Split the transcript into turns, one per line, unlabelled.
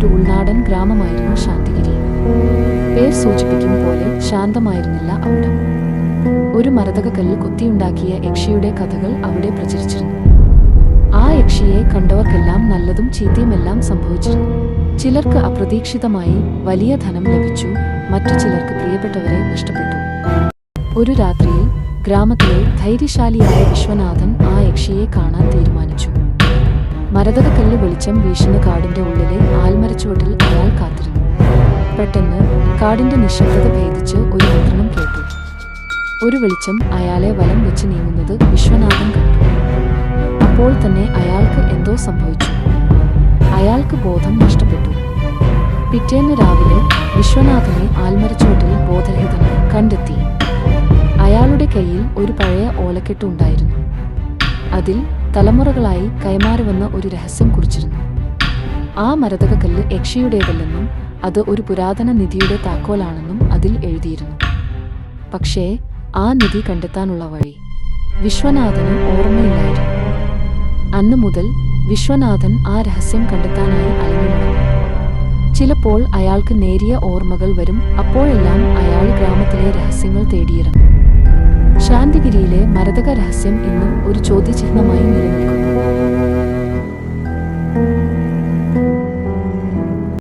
ഒരു ഉൾനാടൻ ഗ്രാമമായിരുന്നു ശാന്തിഗിരി. പേർ സൂചിപ്പിക്കും പോലെ ശാന്തമായിരുന്നില്ല അവിടെ. ഒരു മരതകക്കല്ല് കൊത്തിയുണ്ടാക്കിയ യക്ഷിയുടെ കഥകൾ അവിടെ പ്രചരിച്ചിരുന്നു. ആ യക്ഷിയെ കണ്ടവർക്കെല്ലാം നല്ലതും ചീത്തയുമെല്ലാം സംഭവിച്ചിരുന്നു. ചിലർക്ക് അപ്രതീക്ഷിതമായി വലിയ ധനം ലഭിച്ചു മറ്റു ചിലർക്ക് പ്രിയപ്പെട്ടവരെ നഷ്ടപ്പെട്ടു. ഒരു രാത്രിയിൽ ഗ്രാമത്തിലെ ധൈര്യശാലിയായ വിശ്വനാഥൻ ആ യക്ഷിയെ കാണാൻ തീരുമാനിച്ചു. മരതകക്കല്ല് വെളിച്ചം വീശുന്ന കാടിന്റെ ഉള്ളിലെ ആൽമരച്ചുവട്ടിൽ അയാൾ കാത്തിരുന്നു. പെട്ടെന്ന് കാടിന്റെ നിശബ്ദത ഭേദിച്ച് ഒരു മുദ്രണം കേട്ടു. ഒരു വെളിച്ചം അയാളെ വലം വെച്ച് നീങ്ങുന്നത് വിശ്വനാഥൻ കണ്ടു. അപ്പോൾ തന്നെ അയാൾക്ക് എന്തോ സംഭവിച്ചു. അയാൾക്ക് ബോധം നഷ്ടപ്പെട്ടു. പിറ്റേന്ന് രാവിലെ വിശ്വനാഥനെ ആൽമരച്ചുവട്ടിൽ ബോധരഹിതനായി കണ്ടെത്തി. അയാളുടെ കയ്യിൽ ഒരു പഴയ ഓലക്കെട്ട് ഉണ്ടായിരുന്നു. അതിൽ തലമുറകളായി കൈമാറി വന്ന ഒരു രഹസ്യം കുറിച്ചിരുന്നു. ആ മരതകക്കല്ല് യക്ഷിയുടേതല്ലെന്നും അത് ഒരു പുരാതന നിധിയുടെ താക്കോലാണെന്നും അതിൽ എഴുതിയിരുന്നു. പക്ഷേ ആ നിധി കണ്ടെത്താനുള്ള വഴി വിശ്വനാഥന് ഓർമ്മയില്ലായിരുന്നു. അന്നു മുതൽ വിശ്വനാഥൻ ആ രഹസ്യം കണ്ടെത്താനായി അലഞ്ഞു ചിലപ്പോൾ അയാൾക്ക് നേരിയ ഓർമ്മകൾ വരും. അപ്പോഴെല്ലാം അയാൾ ഗ്രാമത്തിലെ രഹസ്യങ്ങൾ തേടിയിറങ്ങും. ശാന്തിഗിരിയിലെ മരതക രഹസ്യം ഇന്നും ഒരു ചോദ്യചിഹ്നമായി നിലനിൽക്കുന്നു